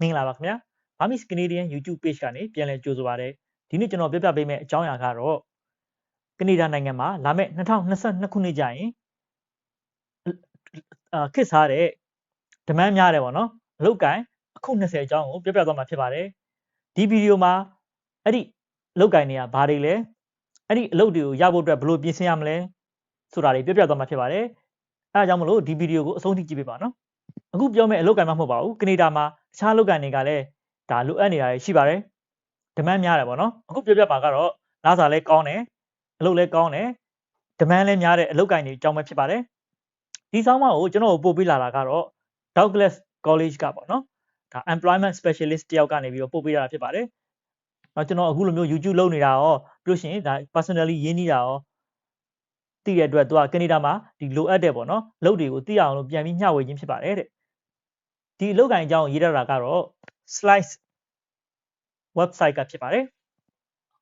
မင်္ဂလာပါခင်ဗျာ Burmese Canadian YouTube page ကနေပြန်လည်ကြိုဆိုပါရစေဒီနေ့ကျွန်တော်ပြပြပေးမယ့်အကြောင်းအရာကတော့ကနေဒါနိုင်ငံမှာလာမယ့်2022ခုနှစ်ကျရင်အာခစ်စားတဲ့ demand များတယ်ပေါ့နော်အလုတ်ကိုင်းအခု20အကြောင်းကိုပြပြသွားမှာဖြစ်ပါတယ်ဒီဗီဒီယိုမှာအဲ့ဒီအလုတ်ကိုင်းတွေကဘာတွေလဲအဲ့ဒီအလုတ်တွေကိုရဖို့အတွက်ဘယ်လိုပြင်ဆင်ရမလဲဆိုတာတွေပြပြသွားမှာဖြစ်ပါတယ်အဲဒါကြောင့်မလို့ဒီဗီဒီယိုကိုအဆုံးထိကြည့်ပေးပါနော် အခုပြောမယ့်အလုတ်ကိုင်းမှမဟုတ်ပါဘူးကနေဒါမှာတခြားအလုတ်ကိုင်းတွေကလည်းဒါလိုအပ်နေတာရှိပါတယ်ဒမန်းများတယ်ပေါ့နော်အခုပြောပြပါကတော့လာစာလဲကောင်းတယ်အလုပ်လဲကောင်းတယ်ဒမန်းလဲများတဲ့အလုပ်ကိုင်တွေအကြောင်းပဲဖြစ်ပါတယ်ဒီဆောင်းပါးကိုကျွန်တော်ပို့ပေးလာတာကတော့ Douglas College ကပေါ့နော်ဒါ employment specialist တယောက်ကနေပြီးတော့ပို့ပေးတာဖြစ်ပါတယ်။တော့ကျွန်တော်အခုလိုမျိုး YouTube လုပ်နေတာရောပြီးလို့ရှိရင်ဒါ personally ရင်းနှီးတာရောသိတဲ့အတွက်သူကကနေဒါမှာဒီလိုအပ်တဲ့ပေါ့နော်လုပ်တွေကိုသိအောင်လို့ပြန်ပြီးမျှဝေခြင်းဖြစ်ပါတယ်တဲ့။ ဒီအလုပ်ကိုင်အကြောင်းရေးရတာကတော့ slice website ကဖြစ်ပါတယ်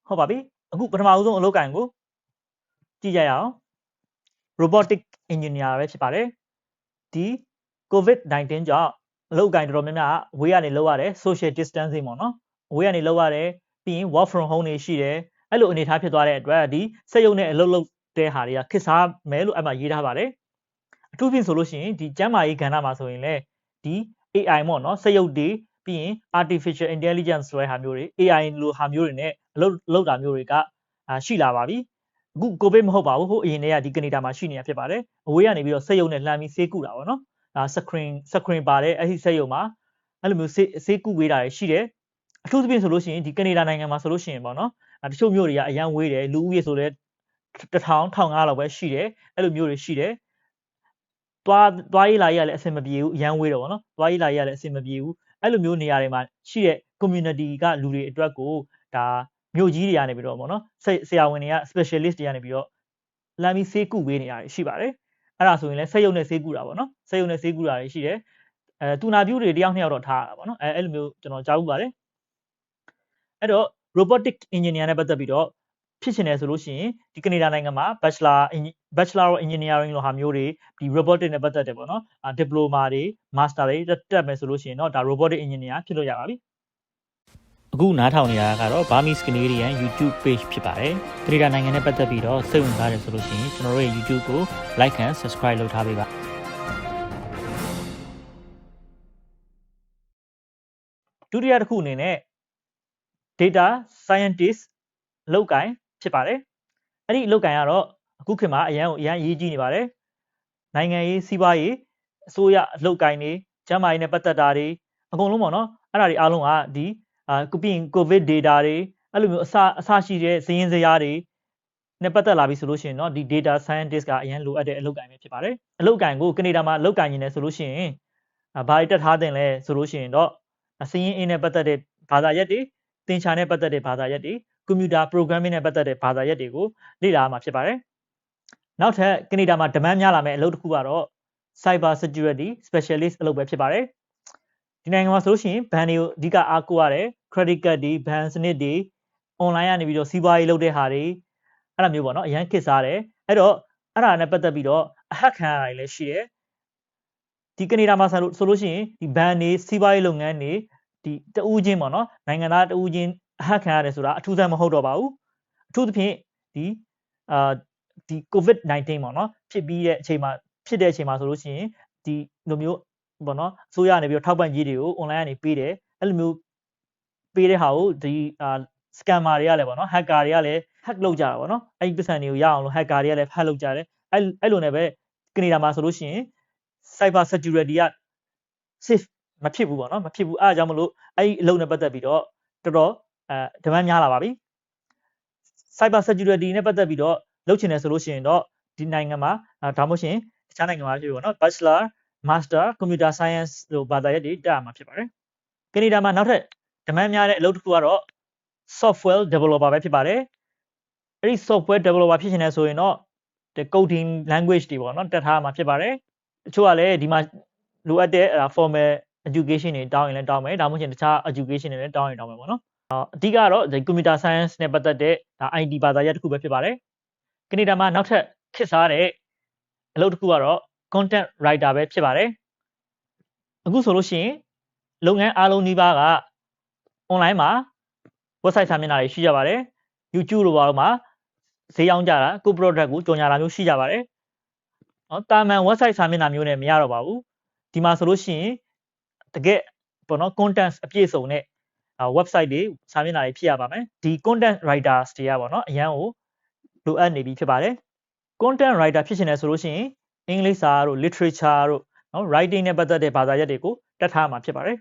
ဟုတ်ပါပြီအခုပထမဆုံးအလုပ်ကိုင်ကိုကြည့်ကြရအောင် robotic engineer ပဲဖြစ်ပါတယ်ဒီ covid-19 ကြောင့်အလုပ်ကိုင်တော်တော်များများဝေးကနေလုပ်ရတယ် social distancing ပေါ့နော်ဝေးကနေလုပ်ရတယ်ပြီးရင် work from home တွေရှိတယ်အဲ့လိုအနေအထားဖြစ်သွားတဲ့အတွက်ဒီစက်ရုံနဲ့အလုပ်လုပ်တဲ့ဟာတွေကခစ်စားမယ်လို့အဲ့မှာရေးထားပါတယ်အထူးဖြင့်ဆိုလို့ရှိရင်ဒီကျန်းမာရေးကဏ္ဍမှာဆိုရင်လည်းဒီ AI ပေါ့နော်စက်ရုပ်တွေပြီးရင် artificial intelligence ဆိုတဲ့ဟာမျိုးတွေ AI လိုဟာမျိုးတွေနဲ့အလုပ်လုပ်တာမျိုးတွေကရှိလာပါပြီအခု covid မဟုတ်ပါဘူးဟိုအရင်တည်းကဒီကနေဒါမှာရှိနေတာဖြစ်ပါတယ်အဝေးကနေပြီးတော့စက်ရုံနဲ့လှမ်းပြီးဆေးကုတာပေါ့နော်ဒါ screen screen ပါတယ်အဲ့ဒီစက်ရုံမှာအဲ့လိုမျိုးဆေးဆေးကုပေးတာရှိတယ်အထူးသဖြင့်ဆိုလို့ရှိရင်ဒီကနေဒါနိုင်ငံမှာဆိုလို့ရှိရင်ပေါ့နော်တချို့မျိုးတွေကအရန်ဝေးတယ်လူဦးရေဆိုတဲ့1000 1500လောက်ပဲရှိတယ်အဲ့လိုမျိုးတွေရှိတယ် သွားသွားရေးလာရေးကလည်းအဆင်မပြေဘူးအရန်ဝေးတယ်ပေါ့နော်သွားရေးလာရေးကလည်းအဆင်မပြေဘူးအဲ့လိုမျိုးနေရာတွေမှာရှိတဲ့ community ကလူတွေအတွက်ကိုဒါမြို့ကြီးတွေကနေပြီးတော့ဗောနော်ဆရာဝန်တွေက specialist တွေကနေပြီးတော့လမ်းပြီးဆေးကုပေးနေရတယ်ရှိပါတယ်အဲ့ဒါဆိုရင်လည်းဆက်ရုံနဲ့ဆေးကုတာဗောနော်ဆက်ရုံနဲ့ဆေးကုတာတွေရှိတယ်အဲတူနာပြူတွေတယောက်နှစ်ယောက်တော့ထားရတာဗောနော်အဲအဲ့လိုမျိုးကျွန်တော်ကြားဘူးပါတယ်အဲ့တော့ robotic engineer နဲ့ပတ်သက်ပြီးတော့ ဖြစ်ချင်တယ်ဆိုလို့ရှိရင်ဒီကနေဒါနိုင်ငံမှာ bachelor bachelor of engineering လို့ဟာမျိုးတွေဒီ robotic နဲ့ပတ်သက်တယ်ပေါ့နော် diploma တွေ master တွေတက်မယ်ဆိုလို့ရှိရင်တော့ဒါ robotic engineer ဖြစ်လို့ရပါပြီအခုနားထောင်နေရတာကတော့ Burmese Canadian YouTube page ဖြစ်ပါတယ်။ကနေဒါနိုင်ငံနဲ့ပတ်သက်ပြီးတော့စိတ်ဝင်စားတယ်ဆိုလို့ရှိရင်ကျွန်တော်တို့ရဲ့ YouTube ကို like and subscribe လုပ်ထားပေးပါဒုတိယတစ်ခုအနေနဲ့ data scientist လောက်ကိုင် ဖြစ်ပါတယ်အဲ့ဒီအလုပ်ကိုင်ကတော့အခုခေတ်မှာအရန်ကိုအရန်ရေးကြည့်နေပါတယ်နိုင်ငံရေးစီးပွားရေးအစိုးရအလုပ်ကိုင်တွေကျန်းမာရေးနဲ့ပတ်သက်တာတွေအကုန်လုံးပေါ့နော်အဲ့ဒါတွေအားလုံးကဒီအာပြီးရင် covid data တွေအဲ့လိုမျိုးအစအစရှိတဲ့ဇယင်းစရာတွေနဲ့ပတ်သက်လာပြီဆိုလို့ရှိရင်เนาะဒီ data scientist ကအရင်လိုအပ်တဲ့အလုပ်ကိုင်ပဲဖြစ်ပါတယ်အလုပ်ကိုင်ကိုကနေဒါမှာအလုပ်ကိုင်နေတယ်ဆိုလို့ရှိရင်ဘာတွေတက်ထားတင်လဲဆိုလို့ရှိရင်တော့စည်ရင်းအင်းနဲ့ပတ်သက်တဲ့ဘာသာရပ်တွေသင်္ချာနဲ့ပတ်သက်တဲ့ဘာသာရပ်တွေ ကွန်ပျူတာ programming နဲ့ပတ်သက်တဲ့ဘာသာရပ်တွေကိုလေ့လာမှာဖြစ်ပါတယ်။နောက်ထပ်ကနေဒါမှာ demand များလာမယ့်အလုပ်တစ်ခုကတော့ cyber security specialist အလုပ်ပဲဖြစ်ပါတယ်။ဒီနိုင်ငံမှာဆိုလို့ရှိရင်ဘဏ်တွေကိုအဓိကအားကိုးရတယ် credit card တွေဘဏ်စနစ်တွေ online ကနေပြီးတော့စီးပွားရေးလုပ်တဲ့ဟာတွေအဲ့လိုမျိုးပေါ့နော်အရန်ခစ်စားတယ်။အဲ့တော့အဲ့ဒါနဲ့ပတ်သက်ပြီးတော့အဟက်ခံရတာလည်းရှိတယ်။ဒီကနေဒါမှာဆိုလို့ရှိရင်ဒီဘဏ်တွေစီးပွားရေးလုပ်ငန်းတွေဒီတဦးချင်းပေါ့နော်နိုင်ငံသားတဦးချင်း အဟက်ခံရတယ်ဆိုတာအထူးဆန်းမဟုတ်တော့ပါဘူးအထူးသဖြင့်ဒီအာဒီ covid-19 ပေါ့နော်ဖြစ်ပြီးတဲ့အချိန်မှာဖြစ်တဲ့အချိန်မှာဆိုလို့ရှိရင်ဒီလိုမျိုးပေါ့နော်အစိုးရကနေပြီးတော့ထောက်ပံ့ရေးတွေကို online ကနေပေးတယ်အဲ့လိုမျိုးပေးတဲ့ဟာကိုဒီအာ scammer တွေကလည်းပေါ့နော် hacker တွေကလည်း hack လုပ်ကြတာပေါ့နော်အဲ့ဒီပတ်စံတွေကိုရအောင်လို့ hacker တွေကလည်း hack လုပ်ကြတယ်အဲ့အဲ့လိုနဲ့ပဲကနေဒါမှာဆိုလို့ရှိရင် cyber security က safe မဖြစ်ဘူးပေါ့နော်မဖြစ်ဘူးအဲအကြောင်းမလို့အဲ့ဒီအလုပ်နဲ့ပတ်သက်ပြီးတော့တော်တော် အဲဒမန်းများလာပါပြီ cyber security နဲ့ပတ်သက်ပြီးတော့လုပ်ချင်တယ်ဆိုလို့ရှိရင်တော့ဒီနိုင်ငံမှာဒါမှမဟုတ်ရှင်တခြားနိုင်ငံမှာဖြစ်ပေါ့နော် bachelor master computer science လို့ဘာသာရပ်တွေတက်ရမှာဖြစ်ပါတယ်ကနေဒါမှာနောက်ထပ်ဒမန်းများတဲ့အလုပ်တစ်ခုကတော့ software developer ပဲဖြစ်ပါတယ်အဲ့ဒီ software developer ဖြစ်ချင်တယ်ဆိုရင်တော့ဒီ coding language တွေပေါ့နော်တက်ထားမှာဖြစ်ပါတယ်တချို့ကလည်းဒီမှာလိုအပ်တဲ့ formal education တွေတောင်းရင်လည်းတောင်းမယ်ဒါမှမဟုတ်ရင်တခြား education တွေလည်းတောင်းရင်တောင်းမယ်ပေါ့နော် အဓိကတော့ဒီ computer science နဲ့ပတ်သက်တဲ့ဒါ IT ဘာသာရပ်တစ်ခုပဲဖြစ်ပါတယ်ကနေဒါမှာနောက်ထပ်ခစ်စားတဲ့အလုပ်တစ်ခုကတော့ content writer ပဲဖြစ်ပါတယ်အခုဆိုလို့ရှိရင်လုပ်ငန်းအားလုံးနှီးပါးက online မှာ website စာမျက်နှာတွေရှိကြပါတယ် YouTube လိုပါတော့မှာဈေးအောင်ကြတာကို product ကိုကြော်ညာတာမျိုးရှိကြပါတယ်နော်တာမန် website စာမျက်နှာမျိုးနဲ့မရတော့ပါဘူးဒီမှာဆိုလို့ရှိရင်တကယ်ပေါ့နော် content အပြည့်စုံတဲ့ website တွေစာမျက်နှာတွေဖြစ်ရပါမယ်ဒီ content writers တွေကပေါ့နော်အရန်ကိုလိုအပ်နေပြီဖြစ်ပါတယ် content writer ဖြစ်ရှင်တယ်ဆိုလို့ရှိရင်အင်္ဂလိပ်စာတို့ literature တို့နော် writing နဲ့ပတ်သက်တဲ့ဘာသာရပ်တွေကိုတတ်ထားမှာဖြစ်ပါတယ်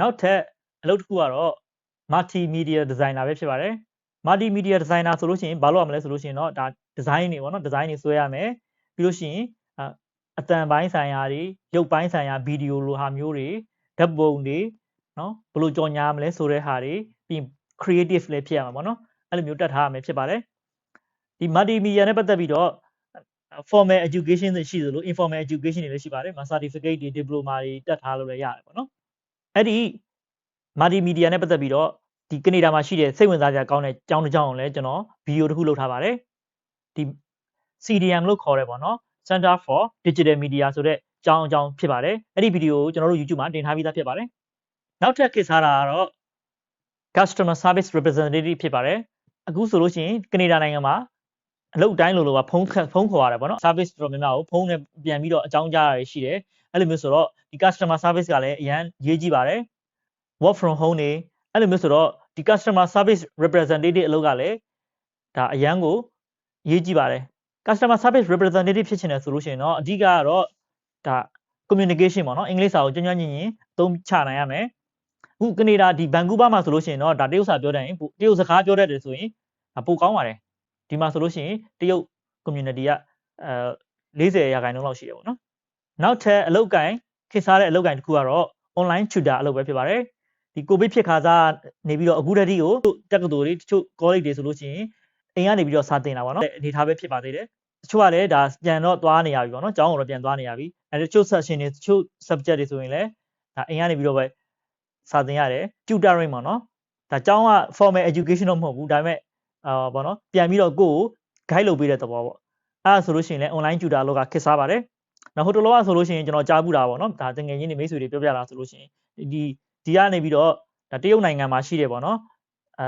နောက်ထပ်အလုပ်တစ်ခုကတော့ multimedia designer ပဲဖြစ်ပါတယ် multimedia designer ဆိုလို့ရှိရင်ဘာလို့ရမလဲဆိုလို့ရှိရင်တော့ဒါ design တွေပေါ့နော် design တွေဆွဲရမယ်ပြီးလို့ရှိရင်အတန်ပိုင်းဆိုင်ရာတွေရုပ်ပိုင်းဆိုင်ရာဗီဒီယိုလိုဟာမျိုးတွေဓာတ်ပုံတွေ နော်ဘယ်လိုကြော်ညာမလဲဆိုတဲ့ဟာတွေပြီး creative လည်းဖြစ်ရမှာပေါ့နော်အဲ့လိုမျိုးတက်ထားရမယ်ဖြစ်ပါတယ်ဒီ multimedia နဲ့ပတ်သက်ပြီးတော့ formal education တွေရှိသလို informal education တွေလည်းရှိပါတယ်။ certificate တွေ diploma တွေတက်ထားလို့လည်းရတယ်ပေါ့နော်။အဲ့ဒီ multimedia နဲ့ပတ်သက်ပြီးတော့ဒီကနေဒါမှာရှိတဲ့စိတ်ဝင်စားစရာကောင်းတဲ့ကျောင်းတစ်ကျောင်းကိုလည်းကျွန်တော်ဗီဒီယိုတစ်ခုလုပ်ထားပါတယ်။ဒီ CDM လို့ခေါ်တယ်ပေါ့နော် Center for Digital Media ဆိုတဲ့ကျောင်းအကြောင်းဖြစ်ပါတယ်။အဲ့ဒီဗီဒီယိုကိုကျွန်တော်တို့ YouTube မှာတင်ထားပြီးသားဖြစ်ပါတယ်။ နောက်ထပ်ခေတ်စားတာကတော့ customer service representative ဖြစ်ပါတယ်။အခုဆိုလို့ရှိရင်ကနေဒါနိုင်ငံမှာအလုပ်တိုင်းလိုလိုကဖုန်းဖုန်းခေါ်ရတယ်ပေါ့နော် service တော်တော်များများကိုဖုန်းနဲ့ပြန်ပြီးတော့အကြောင်းကြားရရှိတယ်အဲ့လိုမျိုးဆိုတော့ဒီ customer service ကလည်းအရန်ရေးကြည့်ပါတယ် work from home နေအဲ့လိုမျိုးဆိုတော့ဒီ customer service representative အလုပ်ကလည်းဒါအရန်ကိုရေးကြည့်ပါတယ် customer service representative ဖြစ်ချင်တယ်ဆိုလို့ရှိရင်တော့အဓိကကတော့ဒါ communication ပေါ့နော်အင်္ဂလိပ်စာကိုကျွမ်းကျွမ်းကျင်ကျင်သုံးချနိုင်ရမယ်အ ခုကနေဒါဒီဘန်ကူးဗားမှာဆိုလို့ရှိရင်တော့ဒါတရုတ်စာပြောတဲ့ရင်တရုတ်စကားပြောတတ်တယ်ဆိုရင်ပိုကောင်းပါတယ်ဒီမှာဆိုလို့ရှိရင်တရုတ် community ကအဲ40ရာခိုင်နှုန်းလောက်ရှိတယ်ပေါ့နော်နောက်ထပ်အလုပ်ကိုင်ခေတ်စားတဲ့အလုပ်ကိုင်တစ်ခုကတော့ online tutor အလုပ်ပဲဖြစ်ပါတယ်ဒီကိုဗစ်ဖြစ်ခါစားနေပြီးတော့အခုတည်းကိုတက္ကသိုလ်တွေတချို့ college တွေဆိုလို့ရှိရင်အိမ်ကနေပြီးတော့စာသင်တာပေါ့နော်အနေထားပဲဖြစ်ပါသေးတယ်တချို့ကလည်းဒါပြန်တော့သွားနေရပြီပေါ့နော်ကျောင်းကတော့ပြန်သွားနေရပြီအဲတချို့ section တွေတချို့ subject တွေဆိုရင်လည်းဒါအိမ်ကနေပြီးတော့ပဲ စာသင်ရတယ် tutoring ပေါ့နော်ဒါကျောင်းက formal education တော့မဟုတ်ဘူးဒါပေမဲ့အာဘောနော်ပြန်ပြီးတော့ကိုယ့်ကို guide လုပ်ပေးတဲ့သဘောပေါ့အဲ့ဒါဆိုလို့ရှိရင်လည်း online tutor လောကခက်စားပါတယ်နောက်ဟိုတလောကဆိုလို့ရှိရင်ကျွန်တော်ကြားဘူးတာပေါ့နော်ဒါတငယ်ချင်းတွေမိတ်ဆွေတွေပြောပြတာဆိုလို့ရှိရင်ဒီဒီကနေပြီးတော့ဒါတရုတ်နိုင်ငံမှာရှိတယ်ပေါ့နော်အဲ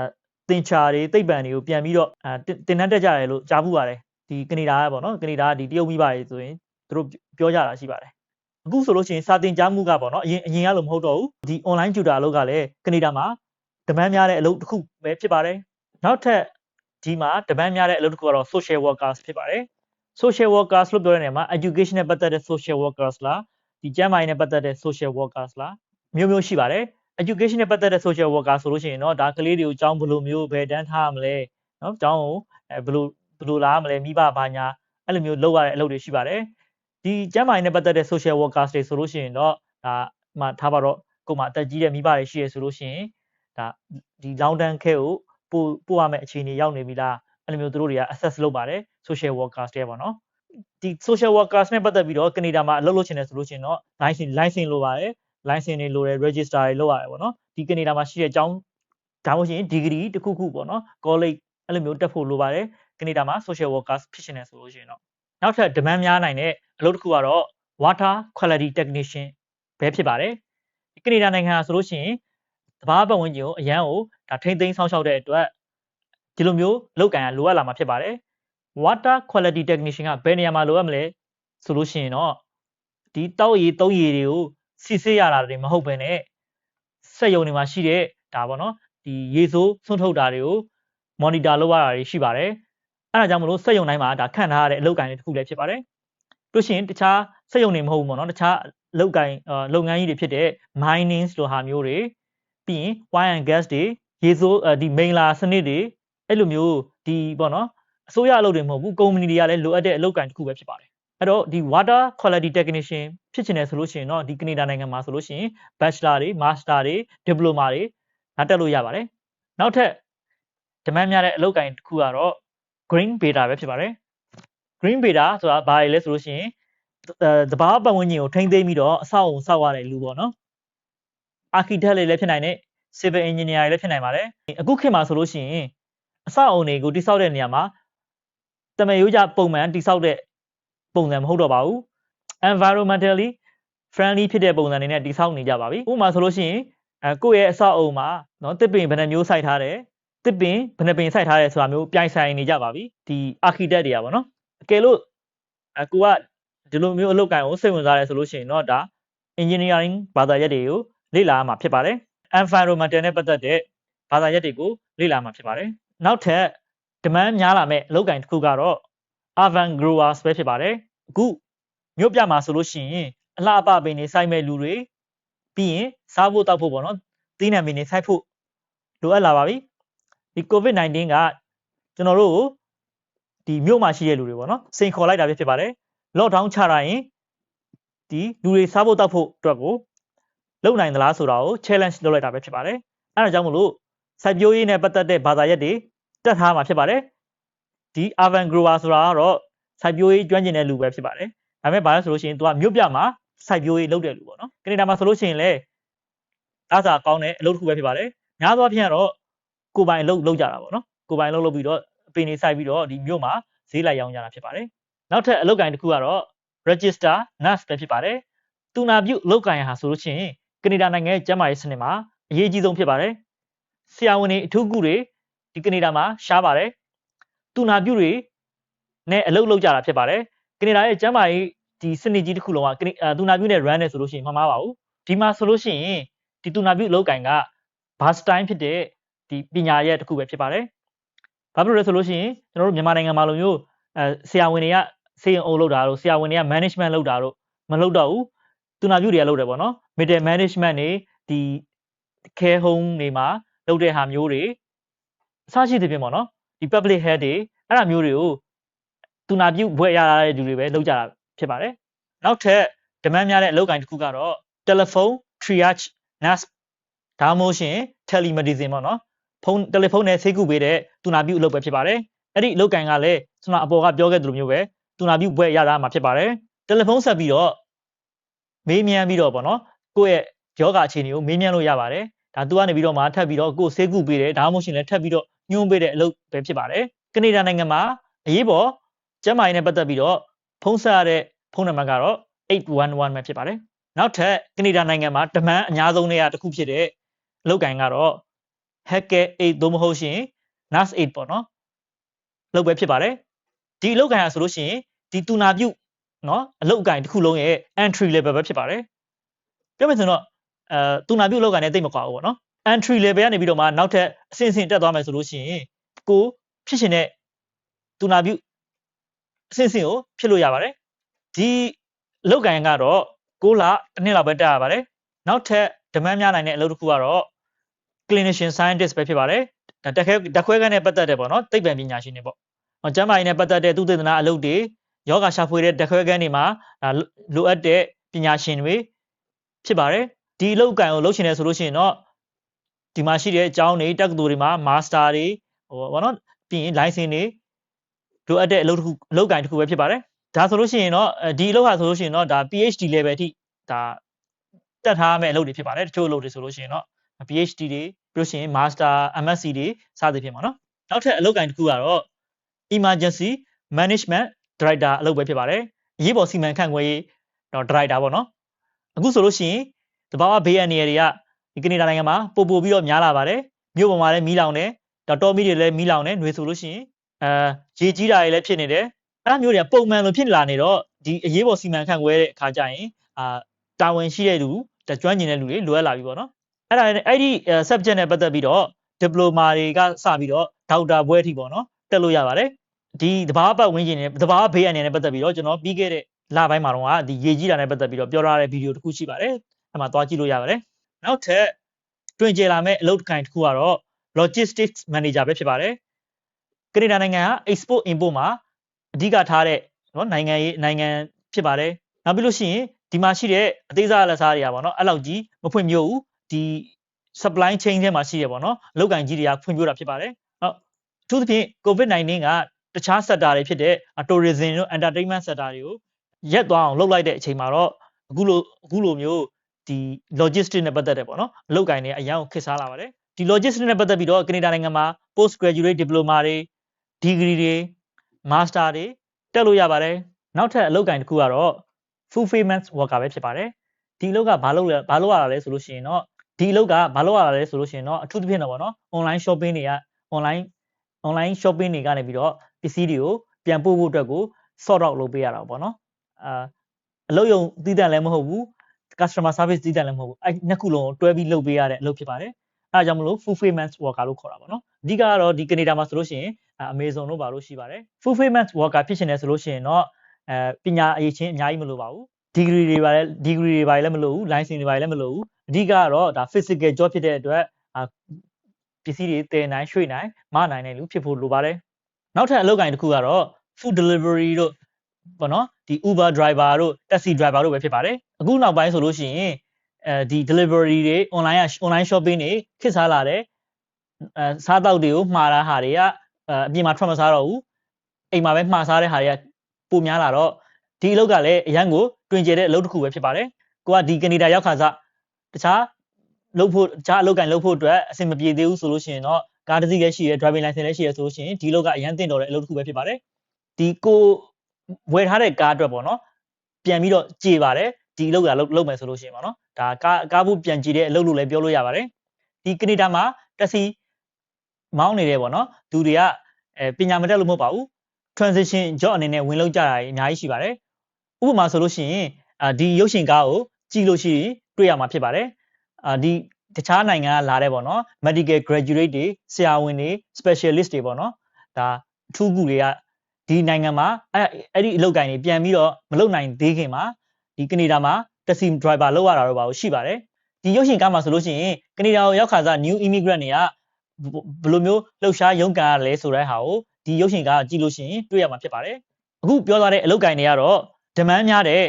သင်္ချာတွေသိပ္ပံတွေကိုပြန်ပြီးတော့အဲတင်တန်းတက်ကြတယ်လို့ကြားဘူးပါတယ်ဒီကနေဒါကပေါ့နော်ကနေဒါကဒီတရုတ်မိဘတွေဆိုရင်သူတို့ပြောကြတာရှိပါတယ် အခုဆိုလို့ရှိရင်စာသင်ကြားမှုကပေါ့နော်အရင်အရင်ကလို့မဟုတ်တော့ဘူးဒီ online tutor အလုပ်ကလည်းကနေဒါမှာဒမန်းများတဲ့အလုပ်တစ်ခုပဲဖြစ်ပါတယ်နောက်ထပ်ဒီမှာတပန်းများတဲ့အလုပ်တစ်ခုကတော့ social workers ဖြစ်ပါတယ် social workers လို့ပြောတဲ့နေရာမှာ education နဲ့ပတ်သက်တဲ့ social workers လားဒီကျန်းမာရေးနဲ့ပတ်သက်တဲ့ social workers လားမျိုးမျိုးရှိပါတယ် education နဲ့ပတ်သက်တဲ့ social worker ဆိုလို့ရှိရင်တော့ဒါကလေးတွေကိုအကြောင်းဘယ်လိုမျိုးဘယ်တန်းထားမလဲเนาะအကြောင်းကိုအဲဘယ်လိုဘယ်လိုလားမလဲမိဘဘာညာအဲ့လိုမျိုးလုပ်ရတဲ့အလုပ်တွေရှိပါတယ် ဒီကျန်းမာရေးနဲ့ပတ်သက်တဲ့ social workers တွေဆိုလို့ရှိရင်တော့ဒါမှထားပါတော့ကိုယ်မှာအသက်ကြီးတဲ့မိဘတွေရှိရဆိုလို့ရှိရင်ဒါဒီ long term care ကိုပို့ပို့ရမယ့်အခြေအနေရောက်နေပြီလားအဲ့လိုမျိုးသူတို့တွေက assess လုပ်ပါတယ် social workers တွေပေါ့နော်ဒီ social workers နဲ့ပတ်သက်ပြီးတော့ကနေဒါမှာအလုပ်လုပ်ချင်တယ်ဆိုလို့ရှိရင်တော့ license license လိုပါတယ် license တွေလိုတယ် register တွေလုပ်ရတယ်ပေါ့နော်ဒီကနေဒါမှာရှိတဲ့အကြောင်းဒါမှမဟုတ်ရင် degree တစ်ခုခုပေါ့နော် college အဲ့လိုမျိုးတက်ဖို့လိုပါတယ်ကနေဒါမှာ social workers ဖြစ်ရှင်တယ်ဆိုလို့ရှိရင်တော့ နောက်ထပ် demand များနိုင်တဲ့အလုပ်တစ်ခုကတော့ water quality technician ပဲဖြစ်ပါတယ်ကနေဒါနိုင်ငံဆိုလို့ရှိရင်သဘာဝပတ်ဝန်းကျင်ကိုအရန်ကိုဒါထိမ့်သိမ်းဆောင်ရှောက်တဲ့အတွက်ဒီလိုမျိုးလောက်ကန်ရလိုအပ်လာမှာဖြစ်ပါတယ် water quality technician ကဘယ်နေရာမှာလိုအပ်မလဲဆိုလို့ရှိရင်တော့ဒီတောက်ရည်သုံးရည်တွေကိုစစ်ဆေးရတာတွေမဟုတ်ဘဲနဲ့စက်ရုံတွေမှာရှိတဲ့ဒါပေါ့နော်ဒီရေဆိုးဆွန့်ထုတ်တာတွေကို monitor လုပ်ရတာတွေရှိပါတယ် အဲဒါကြောင့်မလို့စက်ရုံတိုင်းမှာဒါခန့်ထားရတဲ့အလုပ်ကိုင်တွေတစ်ခုလည်းဖြစ်ပါတယ်တို့ရှိရင်တခြားစက်ရုံတွေမဟုတ်ဘူးပေါ့နော်တခြားလုပ်ကိုင်လုပ်ငန်းကြီးတွေဖြစ်တဲ့ mining လိုဟာမျိုးတွေပြီးရင် oil and gas တွေရေဆိုးဒီ main လာစနစ်တွေအဲ့လိုမျိုးဒီပေါ့နော်အစိုးရအလုပ်တွေမဟုတ်ဘူးကုမ္ပဏီတွေကလည်းလိုအပ်တဲ့အလုပ်ကိုင်တစ်ခုပဲဖြစ်ပါတယ်အဲ့တော့ဒီ water quality technician ဖြစ်ချင်တယ်ဆိုလို့ရှိရင်တော့ဒီကနေဒါနိုင်ငံမှာဆိုလို့ရှိရင် bachelor တွေ master တွေ diploma တွေနားတက်လို့ရပါတယ်နောက်ထပ် demand များတဲ့အလုပ်ကိုင်တစ်ခုကတော့ green beta ပဲဖြစ်ပါတယ် green beta ဆိုတာဘာလဲဆိုလို့ရှိရင်သဘာဝပတ်ဝန်းကျင်ကိုထိန်းသိမ်းပြီးတော့အဆောက်အုံဆောက်ရတဲ့လူပေါ့နော် architect တွေလည်းဖြစ်နိုင်တယ် civil engineer တွေလည်းဖြစ်နိုင်ပါတယ်အခုခေတ်မှာဆိုလို့ရှိရင်အဆောက်အုံတွေကိုတိစောက်တဲ့နေရာမှာတမယိုးကြပုံမှန်တိစောက်တဲ့ပုံစံမဟုတ်တော့ပါဘူး environmentally friendly ဖြစ်တဲ့ပုံစံတွေနဲ့တိစောက်နေကြပါပြီဥပမာဆိုလို့ရှိရင်အဲကိုယ့်ရဲ့အဆောက်အအုံမှာနော်တစ်ပင်ဘယ်နှမျိုးစိုက်ထားတယ် တစ်ပင်ဘယ်နှပင်စိုက်ထားတယ်ဆိုတာမျိုးပြိုင်ဆိုင်နေကြပါပြီဒီ architect တွေကပေါ့နော်အကယ်လို့အကူကဒီလိုမျိုးအလုပ်ကိုင်ကိုစိတ်ဝင်စားတယ်ဆိုလို့ရှိရင်တော့ဒါ engineering ဘာသာရပ်တွေကိုလေ့လာရမှာဖြစ်ပါတယ် environmental နဲ့ပတ်သက်တဲ့ဘာသာရပ်တွေကိုလေ့လာမှာဖြစ်ပါတယ်နောက်ထပ် demand များလာမဲ့အလုပ်ကိုင်တစ်ခုကတော့ urban growers ပဲဖြစ်ပါတယ်အခုမြို့ပြမှာဆိုလို့ရှိရင်အလှအပပင်တွေစိုက်မဲ့လူတွေပြီးရင်စားဖို့တောက်ဖို့ပေါ့နော်သီးနှံပင်တွေစိုက်ဖို့လိုအပ်လာပါပြီ ဒီ covid-19 ကကျွန်တော်တို့ကိုဒီမြို့မှာရှိတဲ့လူတွေပေါ့နော်စိန်ခေါ်လိုက်တာပဲဖြစ်ပါတယ် lockdown ချတာရင်ဒီလူတွေစားဖို့တောက်ဖို့အတွက်ကိုလုပ်နိုင်သလားဆိုတာကို challenge လုပ်လိုက်တာပဲဖြစ်ပါတယ်အဲဒါကြောင့်မလို့စိုက်ပျိုးရေးနဲ့ပတ်သက်တဲ့ဘာသာရပ်တွေတက်ထားမှာဖြစ်ပါတယ်ဒီ urban grower ဆိုတာကတော့စိုက်ပျိုးရေးကျွမ်းကျင်တဲ့လူပဲဖြစ်ပါတယ်ဒါပေမဲ့ဘာလဲဆိုလို့ရှိရင်သူကမြို့ပြမှာစိုက်ပျိုးရေးလုပ်တဲ့လူပေါ့နော်ကနေဒါမှာဆိုလို့ရှိရင်လည်းအားစာကောင်းတဲ့အလုပ်တစ်ခုပဲဖြစ်ပါတယ်များသောအားဖြင့်ကတော့ ကိုယ်ပိုင်အလုပ်လုပ်ကြတာပေါ့နော်ကိုယ်ပိုင်အလုပ်လုပ်ပြီးတော့အပင်တွေစိုက်ပြီးတော့ဒီမြို့မှာဈေးလိုက်ရောင်းကြတာဖြစ်ပါတယ်နောက်ထပ်အလုပ်ကိုင်တစ်ခုကတော့ register nurse ပဲဖြစ်ပါတယ်တူနာပြုအလုပ်ကိုင်ဟာဆိုလို့ရှိရင်ကနေဒါနိုင်ငံရဲ့ကျန်းမာရေးစနစ်မှာအရေးကြီးဆုံးဖြစ်ပါတယ်ဆရာဝန်တွေအထူးကုတွေဒီကနေဒါမှာရှားပါတယ်တူနာပြုတွေနဲ့အလုပ်လုပ်ကြတာဖြစ်ပါတယ်ကနေဒါရဲ့ကျန်းမာရေးဒီစနစ်ကြီးတစ်ခုလုံးကတူနာပြုနဲ့ run နေဆိုလို့ရှိရင်မမှားပါဘူးဒီမှာဆိုလို့ရှိရင်ဒီတူနာပြုအလုပ်ကိုင်ကဘာစတိုင်းဖြစ်တဲ့ ဒီပညာရဲ့တစ်ခုပဲဖြစ်ပါတယ်ဘာဖြစ်လို့လဲဆိုလို့ရှိရင်ကျွန်တော်တို့မြန်မာနိုင်ငံမှာလိုမျိုးအဲဆရာဝန်တွေကစေရင်အုပ်လုပ်တာတို့ဆရာဝန်တွေက management လုပ်တာတို့မလုပ်တော့ဘူးတူနာပြုတွေကလုပ်တယ်ပေါ့နော် middle management တွေဒီ care home တွေမှာလုပ်တဲ့ဟာမျိုးတွေအစရှိသဖြင့်ပေါ့နော်ဒီ public health တွေအဲ့ဒါမျိုးတွေကိုတူနာပြုဘွဲ့ရတဲ့လူတွေပဲလုပ်ကြတာဖြစ်ပါတယ်နောက်ထပ် demand များတဲ့အလုပ်ကိုင်တစ်ခုကတော့ telephone triage nurse ဒါမှမဟုတ်ရှင် telemedicine ပေါ့နော် ဖုန်းတယ်လီဖုန်းနဲ့ဆေးကုပေးတဲ့တူနာပြုအလုပ်ပဲဖြစ်ပါတယ်အဲ့ဒီအလုပ်ကိုင်ကလည်းကျွန်တော်အပေါ်ကပြောခဲ့သလိုမျိုးပဲတူနာပြုဘွဲ့ရတာမှာဖြစ်ပါတယ်တယ်လီဖုန်းဆက်ပြီးတော့မေးမြန်းပြီးတော့ပေါ့နော်ကိုယ့်ရဲ့ယောဂအခြေအနေကိုမေးမြန်းလို့ရပါတယ်ဒါသူကနေပြီးတော့မှထပ်ပြီးတော့ကိုယ်ဆေးကုပေးတယ်ဒါမှမဟုတ်ရှင်လည်းထပ်ပြီးတော့ညွှန်းပေးတဲ့အလုပ်ပဲဖြစ်ပါတယ်ကနေဒါနိုင်ငံမှာအရေးပေါ်ကျန်းမာရေးနဲ့ပတ်သက်ပြီးတော့ဖုန်းဆက်ရတဲ့ဖုန်းနံပါတ်ကတော့811ပဲဖြစ်ပါတယ်နောက်ထပ်ကနေဒါနိုင်ငံမှာတမန်အများဆုံးနေရာတစ်ခုဖြစ်တဲ့အလုပ်ကိုင်ကတော့ hacker 8သို့မဟုတ်ရှင် nas 8ပေါ့နော်လုပ်ပဲဖြစ်ပါတယ်ဒီအလုပ်ကိုင်ရဆိုလို့ရှိရင်ဒီတူနာပြုနော်အလုပ်ကိုင်တစ်ခုလုံးရဲ့ entry level ပဲဖြစ်ပါတယ်ပြောမယ်ဆိုတော့အဲတူနာပြုအလုပ်ကိုင်နဲ့တိတ်မကွာဘူးပေါ့နော် entry level ကနေပြီးတော့မှနောက်ထပ်အဆင့်အဆင့်တက်သွားမယ်ဆိုလို့ရှိရင်ကိုဖြစ်ရှင်တဲ့တူနာပြုအဆင့်ဆင့်ကိုဖြစ်လို့ရပါတယ်ဒီအလုပ်ကိုင်ကတော့6လတစ်နှစ်လောက်ပဲတက်ရပါတယ်နောက်ထပ် demand များနိုင်တဲ့အလုပ်တစ်ခုကတော့ clinician scientist ပဲဖြစ်ပါတယ်ဒါတက်ခဲတက်ခွဲခန်းနဲ့ပတ်သက်တဲ့ပေါ့နော်သိပ္ပံပညာရှင်တွေပေါ့ကျမ်းမာရေးနဲ့ပတ်သက်တဲ့သူသေသနာအလုပ်တွေယောဂရှာဖွေတဲ့တက်ခွဲခန်းတွေမှာလိုအပ်တဲ့ပညာရှင်တွေဖြစ်ပါတယ်ဒီအလုပ်အကံကိုလုပ်ချင်တယ်ဆိုလို့ရှိရင်တော့ဒီမှာရှိတဲ့အကြောင်းတွေတက္ကသိုလ်တွေမှာ master တွေဟိုဘောနော်ပြီးရင် license တွေလိုအပ်တဲ့အလုပ်တစ်ခုအလုပ်ကံတစ်ခုပဲဖြစ်ပါတယ်ဒါဆိုလို့ရှိရင်တော့ဒီအလုပ်ဟာဆိုလို့ရှိရင်တော့ဒါ PhD level အထိဒါတက်ထားမယ့်အလုပ်တွေဖြစ်ပါတယ်တချို့အလုပ်တွေဆိုလို့ရှိရင်တော့ PhD တွေပြီးလို့ရှိရင် Master MSc တွေစသဖြင့်ပေါ့နော်နောက်ထပ်အလုပ်ကိုင်တစ်ခုကတော့ Emergency Management Director အလုပ်ပဲဖြစ်ပါတယ်အရေးပေါ်စီမံခန့်ခွဲရေးတော့ Director ပေါ့နော်အခုဆိုလို့ရှိရင်တဘာဝဘေးအန္တရာယ်တွေကဒီကနေဒါနိုင်ငံမှာပို့ပို့ပြီးတော့များလာပါတယ်မြို့ပေါ်မှာလည်းမီးလောင်တယ်တော်မီတွေလည်းမီးလောင်တယ်ຫນွေဆိုလို့ရှိရင်အဲရေကြီးတာတွေလည်းဖြစ်နေတယ်အဲ့ဒါမျိုးတွေကပုံမှန်လိုဖြစ်လာနေတော့ဒီအရေးပေါ်စီမံခန့်ခွဲတဲ့အခါကျရင်အာတာဝန်ရှိတဲ့လူတကျွမ်းကျင်တဲ့လူတွေလိုအပ်လာပြီပေါ့နော် အဲ့ဒါအဲ့ဒီ subject နဲ့ပတ်သက်ပြီးတော့ diploma တွေကစပြီးတော့ဒေါက်တာဘွဲအထိပေါ့နော်တက်လို့ရပါတယ်ဒီတဘာပတ်ဝန်းကျင်နဲ့တဘာဘေးအနေနဲ့ပတ်သက်ပြီးတော့ကျွန်တော်ပြီးခဲ့တဲ့လပိုင်းမှာတော့ဒီရေကြီးတာနဲ့ပတ်သက်ပြီးတော့ပြောထားတဲ့ဗီဒီယိုတစ်ခုရှိပါတယ်အဲ့မှာသွားကြည့်လို့ရပါတယ်နောက်ထပ်တွင်ကျလာမဲ့အလုပ်ကိုင်တစ်ခုကတော့ logistics manager ပဲဖြစ်ပါတယ်ကနေဒါနိုင်ငံက export import မှာအဓိကထားတဲ့နော်နိုင်ငံရေးနိုင်ငံဖြစ်ပါတယ်နောက်ပြီးလို့ရှိရင်ဒီမှာရှိတဲ့အသေးစားလက်စားတွေကပေါ့နော်အဲ့လောက်ကြီးမဖွင့်ပြဘူး ဒီ supply chain ထဲမှာရှိရပေါ့နော်အလုပ်ကိုင်ကြီးတွေကဖွင့်ပြတာဖြစ်ပါတယ်ဟုတ်အထူးသဖြင့် covid-19 ကတခြား sector တွေဖြစ်တဲ့ tourism တို့ entertainment sector တွေကိုရက်သွားအောင်လုပ်လိုက်တဲ့အချိန်မှာတော့အခုလိုအခုလိုမျိုးဒီ logistics နဲ့ပတ်သက်တဲ့ပေါ့နော်အလုပ်ကိုင်တွေအရန်ကိုခက်စားလာပါတယ်ဒီ logistics နဲ့ပတ်သက်ပြီးတော့ကနေဒါနိုင်ငံမှာ post graduate diploma တွေ degree တွေ master တွေတက်လို့ရပါတယ်နောက်ထပ်အလုပ်ကိုင်တစ်ခုကတော့ fulfillment worker ပဲဖြစ်ပါတယ်ဒီအလုပ်ကဘာလုပ်လဲဘာလုပ်ရတာလဲဆိုလို့ရှိရင်တော့ ဒီအလုပ်ကဘာလုပ်ရတာလဲဆိုလို့ရှိရင်တော့အထူးသဖြင့်တော့ဗောနော် online shopping တွေက online online shopping တွေကနေပြီးတော့ပစ္စည်းတွေကိုပြန်ပို့ဖို့အတွက်ကို sort out လုပ်ပေးရတာပေါ့နော်အာအလုပ်ရုံတည်တံ့လည်းမဟုတ်ဘူး customer service တည်တံ့လည်းမဟုတ်ဘူးအဲ့နှစ်ခုလုံးကိုတွဲပြီးလုပ်ပေးရတဲ့အလုပ်ဖြစ်ပါတယ်အဲဒါကြောင့်မလို့ fulfillment worker လို့ခေါ်တာပေါ့နော်အဓိကကတော့ဒီကနေဒါမှာဆိုလို့ရှိရင်အာ Amazon တို့ဘာလို့ရှိပါတယ် fulfillment worker ဖြစ်ရှင်တယ်ဆိုလို့ရှိရင်တော့အဲပညာအရေးချင်းအများကြီးမလိုပါဘူး degree တွေပါလဲ degree တွေပါလဲမလိုဘူး license တွေပါလဲမလိုဘူး အဓိကကတော့ဒါ physical job ဖြစ်တဲ့အတွက်အာပစ္စည်းတွေတည်နိုင်ရွှေ့နိုင်မနိုင်တဲ့လူဖြစ်ဖို့လိုပါတယ်နောက်ထပ်အလုပ်ကိုင်တစ်ခုကတော့ food delivery တို့ပေါ့နော်ဒီ Uber driver တို့ taxi driver တို့ပဲဖြစ်ပါတယ်အခုနောက်ပိုင်းဆိုလို့ရှိရင်အဲဒီ delivery တွေ online က online shopping တွေခေတ်စားလာတဲ့အဲစားတောက်တွေကိုမှားတာဟာတွေကအဲအပြင်မှာ ထွက်မစားတော့ဘူးအိမ်မှာပဲမှားစားတဲ့ဟာတွေကပိုများလာတော့ဒီအလုပ်ကလည်းအရန်ကိုတွင်ကျတဲ့အလုပ်တစ်ခုပဲဖြစ်ပါတယ်ကိုကဒီကနေဒါရောက်ခါစ တခြားလုပ်ဖို့တခြားအလုပ်ကိုင်လုပ်ဖို့အတွက်အဆင်မပြေသေးဘူးဆိုလို့ရှိရင်တော့ကားတစ်စီးလည်းရှိရဲ driving license လည်းရှိရဲဆိုလို့ရှိရင်ဒီအလုပ်ကအရန်တင်တော်တဲ့အလုပ်တစ်ခုပဲဖြစ်ပါတယ်ဒီကိုဝယ်ထားတဲ့ကားအတွက်ပေါ့နော်ပြန်ပြီးတော့ကြေပါတယ်ဒီအလုပ်ကလုပ်လုပ်မယ်ဆိုလို့ရှိရင်ပေါ့နော်ဒါကားကားဖို့ပြန်ကြည့်တဲ့အလုပ်လို့လည်းပြောလို့ရပါတယ်ဒီကနေဒါမှာတက်စီမောင်းနေတယ်ပေါ့နော်သူတွေကအဲပညာမတတ်လို့မဟုတ်ပါဘူး transition job အနေနဲ့ဝင်လောက်ကြတာအများကြီးရှိပါတယ်ဥပမာဆိုလို့ရှိရင်အာဒီရုပ်ရှင်ကားကိုကြည့်လို့ရှိရင် တွေ့ရမှာဖြစ်ပါတယ်အာဒီတခြားနိုင်ငံကလာတဲ့ပေါ့နော် medical graduate တွေဆရာဝန်တွေ specialist တွေပေါ့နော်ဒါအထူးကူတွေကဒီနိုင်ငံမှာအဲ့အဲ့ဒီအလုပ်ကိုင်းတွေပြန်ပြီးတော့မလုပ်နိုင်သေးခင်မှာဒီကနေဒါမှာ taxi driver လောက်ရတာတော့ပါလို့ရှိပါတယ်ဒီရုပ်ရှင်ကားမှာဆိုလို့ရှိရင်ကနေဒါကိုရောက်ခါစား new immigrant တွေကဘယ်လိုမျိုးလှုပ်ရှားရုန်းကန်ရလဲဆိုတဲ့ဟာကိုဒီရုပ်ရှင်ကားကြည့်လို့ရှိရင်တွေ့ရမှာဖြစ်ပါတယ်အခုပြောသွားတဲ့အလုပ်ကိုင်းတွေကတော့ demand များတဲ့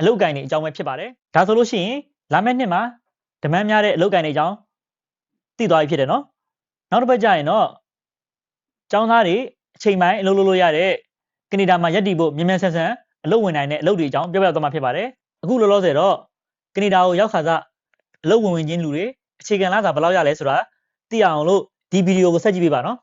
အလုပ်ကိုင်းတွေအကြောင်းပဲဖြစ်ပါတယ်ဒါဆိုလို့ရှိရင် လာမယ့်နှစ်မှာ demand များတဲ့အလုပ်ကိုင်းတွေအကြောင်းသိသွားပြီဖြစ်တယ်နော်နောက်တစ်ပတ်ကျရင်တော့ចောင်းသားတွေအချိန်ပိုင်းအလုပ်လုပ်လို့ရတဲ့ကနေဒါမှာရက်တည်ဖို့မြန်မြန်ဆန်ဆန်အလုပ်ဝင်နိုင်တဲ့အလုပ်တွေအကြောင်းပြောပြသွားမှာဖြစ်ပါတယ်အခုလောလောဆယ်တော့ကနေဒါကိုရောက်ခါစားအလုပ်ဝင်ဝင်ချင်းလူတွေအခြေခံလာတာဘယ်လောက်ရလဲဆိုတာသိအောင်လို့ဒီဗီဒီယိုကိုဆက်ကြည့်ပေးပါနော်